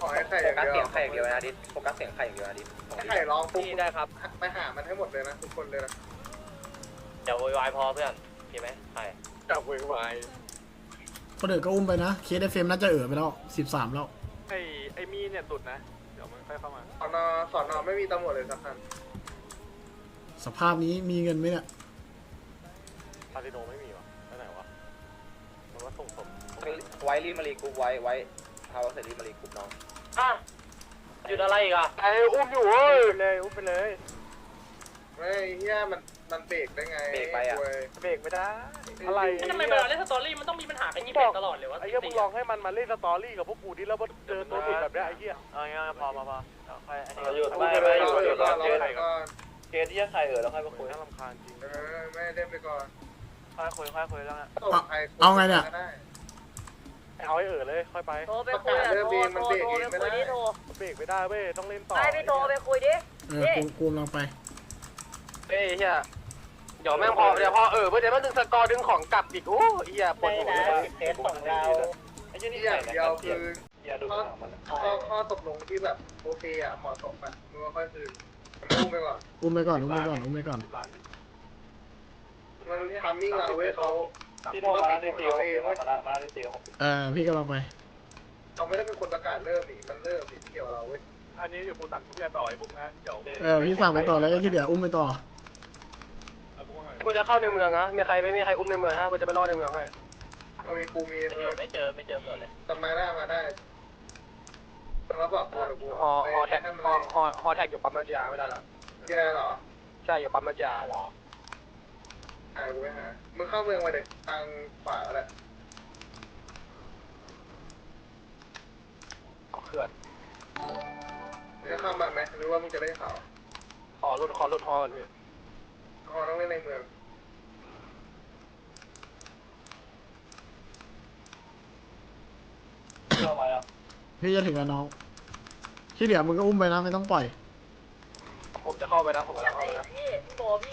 ขอให้ไข่โฟอย่างกัสเดียวเสียงไข่อย่างเดียวนะดิโฟกัสเสียงไข่อย่างเดียวนะดิของให้ดิไข่ร้องปุ๊บพี่ได้ครับไปหามันให้หมดเลยนะทุกคนเลยนะเดี๋ยวโวยวายพอเพื่อนโอเคไหมใช่จับมือไว้คนอื่นก็อุ้มไปนะเคสเอฟเอ็มน่าจะเอ๋อไปแล้วสิบสามแล้วไอ้ไอ้มีเนี่ยหลุดนะ เดี๋ยวมันค่อยเข้ามาสอนอสอนอไม่มีตำรวจเลยสักคันสภาพนี้มีเงินไหมเนี่ยคาสิโนไม่มีวะไปไหนวะมันว่าส่งศพไว้รีบมารีกรุ๊ปไว้ไว้พาวเสร็จรีบมารีกรุ๊ปน้องอะ หยุดอะไรอีกอะไอ้อุ้มอยู่เว้ยเลยอุ้มไปเลยไม่เฮียมันมันเบรกได้ไงเว้ยเบรกไม่ได้อะไรทำไมเวลาเล่นสตอรี่มันต้องมีปัญหากันยี่สิบตลอดเลยวะไอ้เหี้ยมึงลองให้มันมาเล่นสตอรี่กับพวกกูดิแล้วมาเจอตัวติดแบบเนี้ยไอ้เหี้ยเอางี้พอพอพอค่อยอันนี้หยุดไม่ไม่ไม่ไม่หหยุยุดดหหยุยุดดรอเจ๊รอไข่ก่อนก่อนเคสที่ใครเออแล้วค่อยมาคุยน่ารำคาญจริงเออไม่เล่นไปก่อนค่อยคุยค่อยคุยแล้วนะส่งใครเอาไงเนี่ยได้ เอาไอ้เอ๋อเลยค่อยไปโทรไปคุยอะโทรโทรโทรไปคุยดิโทรเบรกไม่ได้เว้ยต้องเล่นต่อไปพี่โทรไปคุยดิเออกูกูกำลังไปเฮ้ยเฮียเดี๋ยวแม่งพอเดี๋ยวพอเออเพื่อเดี๋ยวมันดึงสกอร์ดึงของกลับอีกโอ้เฮียปวดหัวเลยเคสของเราไอ้เหี้ยนี่ที่อย่างเดียวคืออย่าดูข้อมันข้อข้อตกลงที่แบบโอเคอะเหมาะสมอะมึงก็ค่อยคืนพูดไปก่อนอุ้มไปก่อนอุ้มไปก่อนอุ้มไปก่อนมันทำมิ่งเราเว้ยเขา ที่โทรมาได้ตีเขาเองมาได้ตีเขาเออพี่กำลังไปเขาไม่ได้เป็นคนประกาศเริ่มนี่มันเริ่มนี่เกี่ยวเราเว้ยอันนี้เดี๋ยวกูตัดเพื่อนต่อยพวกนะเดี๋ยวเออพี่สั่งไปต่อแล้วก็ที่เหลืออุ้มไปต่อกูจะเข้าในเมืองนะมีใครไม่มีใครอุ้มในเมืองฮะกูจะไปรอดในเมืองให้เรามีกูมีไม่เจอไม่เจอไม่เจอเลยตำมาหน้ามาได้แล้วบอกกูเดี๋ยวกูฮอฮอแท็กให้มันฮอฮอฮอแท็กอยู่ปั๊มน้ำยาไม่ได้ละแกเหรอใช่อยู่ปั๊มน้ำยาหรอ หากูไปหามึงเข้าเมืองมาเด็กทางขวาแหละเขื่อนจะเข้ามาไหมหรือว่ามึงจะได้ข่าวขอรุดขอรุดฮอก่อนพี่ขอต้องเล่นในเมืองเข้ามาแล้วพี่จะถึงแล้วน้อง ที่เหลือมึงก็อุ้มไปนะไม่ต้องปล่อย ผมจะเข้าไปนะผมจะเข้าไปนะพี่โทรพี่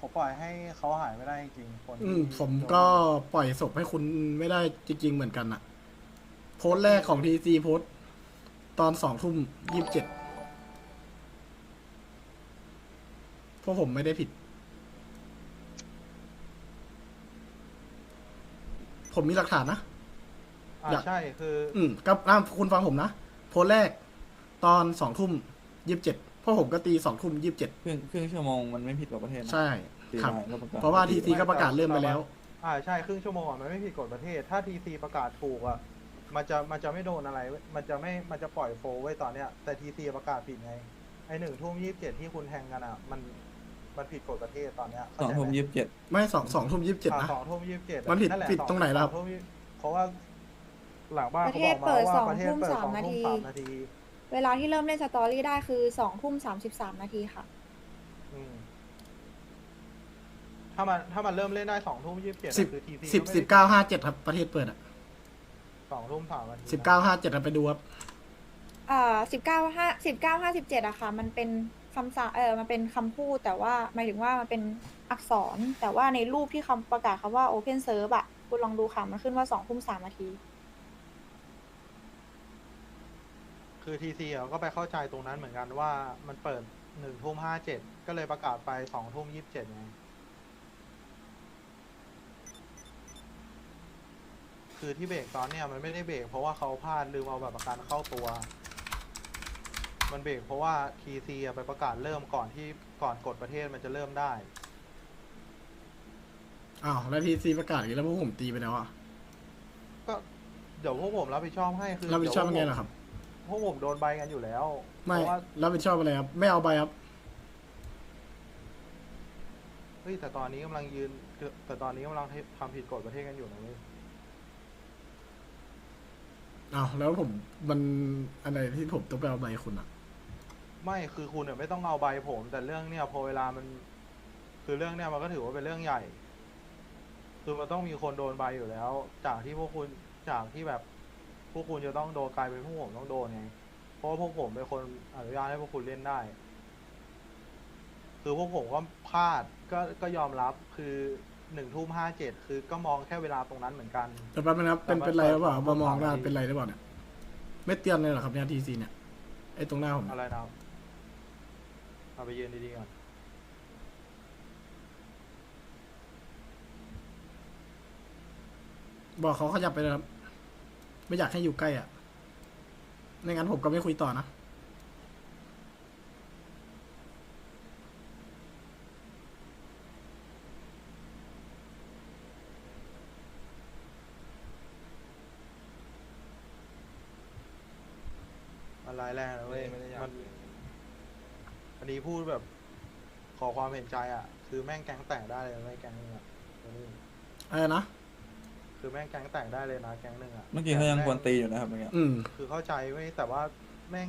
ผมปล่อยให้เขาหายไม่ได้จริงๆคนอืมที่ผมก็ปล่อยศพให้คุณไม่ได้จริง ๆ เหมือนกันอะโพสต์แรกของทีซีโพสต์ตอนสองทุ่มยี่สิบเจ็ดพวกผมไม่ได้ผิด ผมมีหลักฐานนะ อ่าอยาก ใช่คือ อืมก็อะคุณฟังผมนะ โพสต์แรก ตอนสองทุ่มยี่สิบเจ็ด พวกผมก็ตีสองทุ่มยี่สิบเจ็ดครึ่งครึ่งชั่วโมงมันไม่ผิดกฎประเทศนะใช่ ตีครับ ได้ก็ประกาศเพราะว่าทีซีก็ประกาศเริ่มไปแล้ว อ่าใช่ครึ่งชั่วโมงอะมันไม่ผิดกฎประเทศ ถ้าทีซีประกาศถูกอะมันจะมันจะไม่โดนอะไรเว้ยมันจะไม่มันจะปล่อยโฟลไว้ตอนเนี้ยแต่ทีซีประกาศผิดไงไอหนึ่งทุ่มยี่สิบเจ็ดที่คุณแทงกันอะมันมันผิดกฎประเทศตอนเนี้ยสองทุ่มยี่สิบเจ็ดไม่สองสองทุ่มยี่สิบเจ็ดอ่านะ สองทุ่มยี่สิบเจ็ดมันผิดแหละผิดตรงไหนล่ะครับสอทุ่มยี่เพราะว่าหลังบ้านประเขาเทบศอกมาเปิดว่าสองประเทศทุ่มเปิดสามสองนาทุ่มทีสามนาที เวลาที่เริ่มเล่นสตอรี่ได้คือสองทุ่มสามสิบสามนาทีค่ะ อืมถ้ามันถ้ามันเริ่มเล่นได้สองทุ่มยี่สิบเจ็ดสิบคือทีซีสิบสิบเก้าห้าเจ็ดครับประเทศเปิดอะสองทุ่มสามนาทีสิบเก้าห้าเจ็ดไปดูครับอ่าสิบเก้าห้าสิบเก้าห้าสิบเจ็ดอะค่ะ มันเป็นคำสั่งเออมันเป็นคำพูดแต่ว่าหมายถึงว่ามันเป็นอักษร แต่ว่าในรูปที่คำประกาศคำว่า Open Serve อะคุณลองดูค่ะ มันขึ้นว่าสองทุ่มสามนาที คือทีซีก็ไปเข้าใจตรงนั้นเหมือนกันว่ามันเปิดหนึ่งทุ่มห้าเจ็ดก็เลยประกาศไปสองทุ่มยี่สิบเจ็ดไงคือที่เบรกตอนเนี้ยมันไม่ได้เบรกเพราะว่าเขาพลาดลืมเอาแบบประกันเข้าตัว มันเบรกเพราะว่าทีซีไปประกาศเริ่มก่อนที่ก่อนกฎประเทศมันจะเริ่มได้ อ้าวแล้วทีซีประกาศอย่างนี้แล้วพวกผมตีไปแล้วอะก็เดี๋ยวพวกผมรับผิดชอบให้คือรับผิดชอบยังไงล่ะครับ พวกผมโดนใบกันอยู่แล้วไม่เพราะว่ารับผิดชอบอะไรครับ ไม่เอาไปครับ เฮ้ยแต่ตอนนี้กำลังยืนแต่ตอนนี้กำลังทำผิดกฎประเทศกันอยู่นะเว้ยอ้าวแล้วผมมันอะไรที่ผมต้องไปเอาใบคุณอะไม่คือคุณเนี่ยไม่ต้องเอาใบผม แต่เรื่องเนี่ยพอเวลามัน คือเรื่องเนี่ยมันก็ถือว่าเป็นเรื่องใหญ่ คือมันต้องมีคนโดนใบอยู่แล้ว จากที่พวกคุณจากที่แบบ พวกคุณจะต้องโดนกลายเป็นพวกผมต้องโดนไง เพราะว่าพวกผมเป็นคนอนุญาตให้พวกคุณเล่นได้ คือพวกผมก็พลาดก็ก็ยอมรับคือหนึ่งทุ่มห้าเจ็ดคือก็มองแค่เวลาตรงนั้นเหมือนกัน แต่แป๊บนึงนะครับเป็นแต่มันเป็นไรหรือเปล่าเปิดมามองหน้าเปิดเป็นไรหรือเปล่าเนี่ยไม่เตือนเลยเหรอครับเนี่ยทีซีเนี่ยไอ้ตรงหน้าผมอะไรนะครับเอาไปยืนดีๆก่อนบอกเขาขยับไปเลยครับ ไม่อยากให้อยู่ใกล้อะไม่งั้นผมก็ไม่คุยต่อนะ มันร้ายแรงนะเว้ยมันอันนี้พูดแบบ ขอความเห็นใจอะ คือแม่งแก๊งแต่งได้เลยนะไม่แก๊งนึงอะตัวนี้อะไรนะ คือแม่งแก๊งแต่งได้เลยนะแก๊งหนึ่งอะเมื่อกี้เขายังกวนตีอยู่นะครับเมื่อกี้อืม คือเข้าใจไว้ยแต่ว่าแม่ง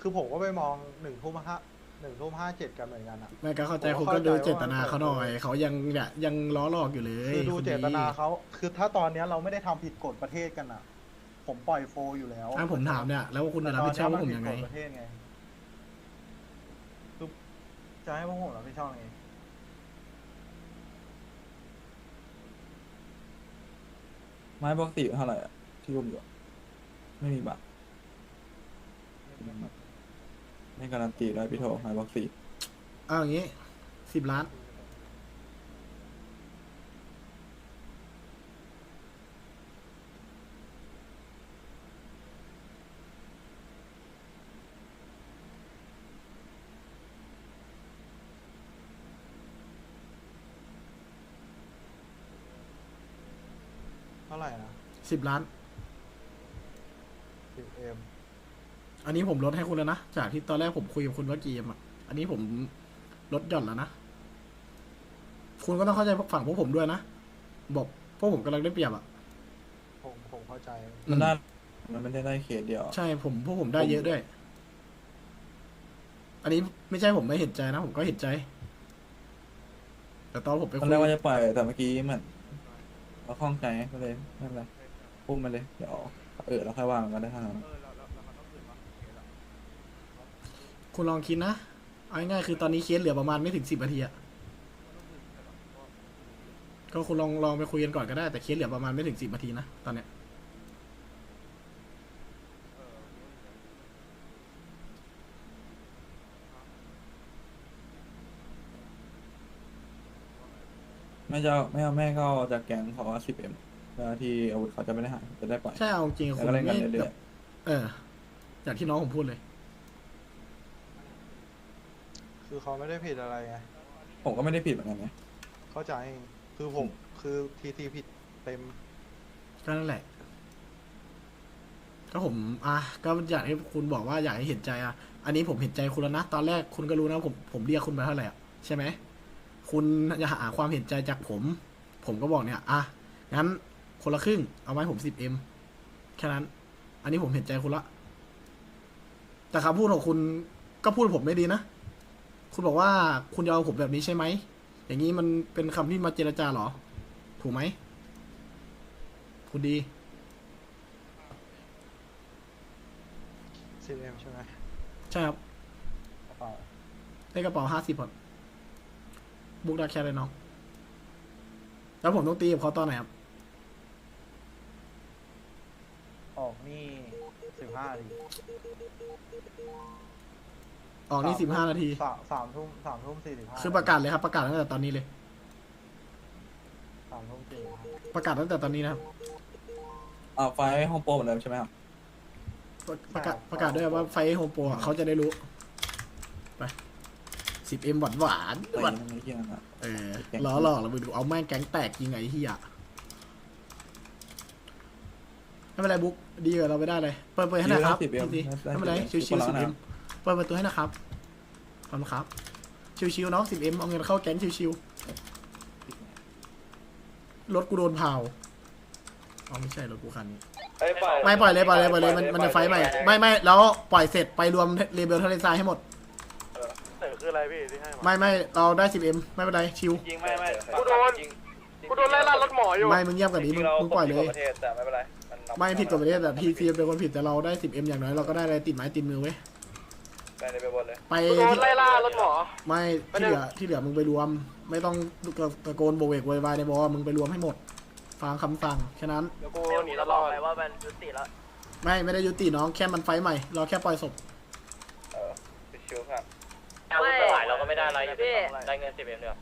คือผมก็ไปมองหนึ่งทุ่มห้าหนึ่งทุ่มห้าเจ็ดกันเหมือนกันอะไม่ก็เข้าใจผมคุณก็ก็ดูเข้าใจเจตนาว่า เขาหน่อย เขายังเนี่ยยังล้อหลอกอยู่เลยคือดูคุณเจตนาเขาคือถ้าตอนเนี้ยเราไม่ได้ทำผิดกฎประเทศกันอะผมปล่อยโฟลอยู่แล้ว ถ้าผมถามเนี่ย แล้วคุณจะรับผิดชอบว่าผมยังไงตอนเนี้นนผิดกฎประเทศไงคือจะให้พวกผมรับผิดชอบไง ไม้บล็อกสี่เท่าไหร่อะที่รวมอยู่อะไม่มีบัตรไม่การันตีได้พี่โทไม้บล็อกสี่เอาอย่างงี้สิบล้าน ร่นะสิบล้าน สิบเอ็มอันนี้ผมลดให้คุณแล้วนะ จากที่ตอนแรกผมคุยกับคุณว่ากี่เอ็มอะ อันนี้ผมลดหย่อนแล้วนะ คุณก็ต้องเข้าใจพวกฝั่งพวกผมด้วยนะ บอกพวกผมกำลังได้เปรียบอะผมผมเข้าใจมันได้มันไม่ได้ได้เคสเดียวอะใช่ผมพวกผมได้เยอะด้วย อันนี้ไม่ใช่ผมไม่เห็นใจนะ ผมก็เห็นใจ แต่ตอนผมไปตอคุนย แรกว่าจะปล่อยแต่เมื่อกี้เหมือน เราคล่องใจก็เลยไม่เป็นไรพุ่มมาเลยเดี๋ยวเออเราค่อยว่างกันก็ได้ทั้งนั้นคุณลองคิดนะ เอาง่ายๆคือตอนนี้เคสเหลือประมาณไม่ถึงสิบนาทีอะก็คุณลองลองไปคุยกันก่อนก็ได้แต่เคสเหลือประมาณไม่ถึงสิบนาทีนะตอนเนี้ย ไม่จะเอาไม่เอาแม่ก็เอาจากแก๊งเขาว่าสิบเอ็มเวลาที่อาวุธเขาจะไม่ได้หายจะได้ปล่อย ใช่เอาจริงๆแล้วคุณก็เล่นกันไม่เรื่แบอยบเออจากที่น้องผมพูดเลย คือเขาไม่ได้ผิดอะไรไงๆผมก็ไม่ได้ผิดเหมือนกันนะเข้าใจ คือผม คือทีทีผิดเต็ม ก็นั่นแหละก็ผม อะก็อยากให้คุณบอกว่าอยากให้เห็นใจอะ อันนี้ผมเห็นใจคุณแล้วนะ ตอนแรกคุณก็รู้นะผมผมเรียกคุณไปเท่าไหร่อะใช่ไหม คุณอยากหาความเห็นใจจากผม ผมก็บอกเนี่ยอะงั้นคนละครึ่ง เอาไว้ผมสิบเอ็มแค่นั้น อันนี้ผมเห็นใจคุณละ แต่คำพูดของคุณก็พูดผมไม่ดีนะ คุณบอกว่าคุณจะเอาผมแบบนี้ใช่ไหม อย่างนี้มันเป็นคำที่มาเจรจาเหรอ ถูกไหม คุณดีสิบเอ็มใช่ไหม ใช่ครับ กระเป๋าในกระเป๋าห้าสิบครับ บุกดาแคร์เลยน้อง แล้วผมต้องตีกับเขาตอนไหนครับ ออกนี่สิบห้าทีออกนี่สิบห้านาที สามสามทุ่มสามทุ่มสี่สิบห้าคือประกาศเลยครับ ประกาศตั้งแต่ตอนนี้เลย สามทุ่มสี่สิบห้าประกาศตั้งแต่ตอนนี้นะครับ อ่าไฟล์ห้องโปรเหมือนเดิมใช่ไหมครับประประกาศประกาศด้วยว่าไฟโฮมโปรเขาจะได้รู้ ไป สิบเอ็มหวานหวานตีหวานมันไม่เที่ยงอะเออแก๊งล้อหลอกแล้วมึงดูเอาแม่งแก๊งแตกยิงไงไอ้เฮียไม่เป็นไรบุ๊กดีกว่าเราไม่ได้เลยเปิดเปิดให้หนะครับสิบเอ็มพี่ไม่เป็นไรชิวๆสิบเอ็มเปิดประตูให้นะครับขอบคุณครับ ชิวๆน้องสิบเอ็มเอาเงินเข้าแก๊งชิวๆรถกูโดนเผาอ๋อไม่ใช่รถกูคันนี้เอ้ยปล่อยไม่ปล่อยเลยปล่อยเลยปล่อยเลยมันมันจะไฟท์ใหม่ไม่ไม่แล้วปล่อยเสร็จไปรวมเรเบลทะเลทรายให้หมดเออ คืออะไรพี่ที่ให้มาไม่ไม่เราได้สิบเอ็มไม่เป็นไรชิวยิงไม่ไม่กูโดนยิงกูโดนไล่ล่ารถหมออยู่ ไม่มึงเงียบกันนี้มึงจริๆเรามึงปล่อยเลยผิดกฎประเทศแต่ไม่เป็นไรมันนำไม่ผิดกฎประเทศแต่ทีซีเป็นคนผิดแต่เราได้สิบเอ็มอย่างน้อยเราก็ได้อะไรติดไม้ติดมือไว้ยไปเลยไปบนเลยไปกูโดนไล่ล่ารถหมอ ไม่ที่เหลือที่เหลือมึงไปรวม ไม่ต้องตะโกนโบกเวกโวยวายในบอมึงไปรวมให้หมดฟังคำสั่งแค่นั้นเดี๋ยวกูหนีตลอดไปว่ามันยุติแล้วไม่ไม่ได้ยุติน้องแค่มันไฟท์ใหม่ เราแค่ปล่อยศพเออชิวๆครับเอาวุธสลายเราก็ไม่ได้อะไรอยู่ดีได้เงินสิบเอ็มเดียว